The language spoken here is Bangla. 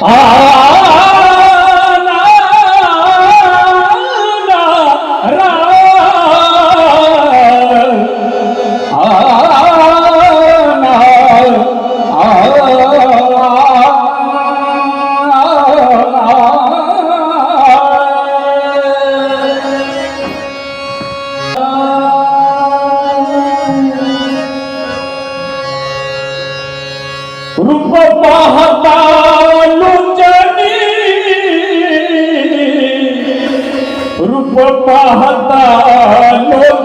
啊啊啊 পাহাতা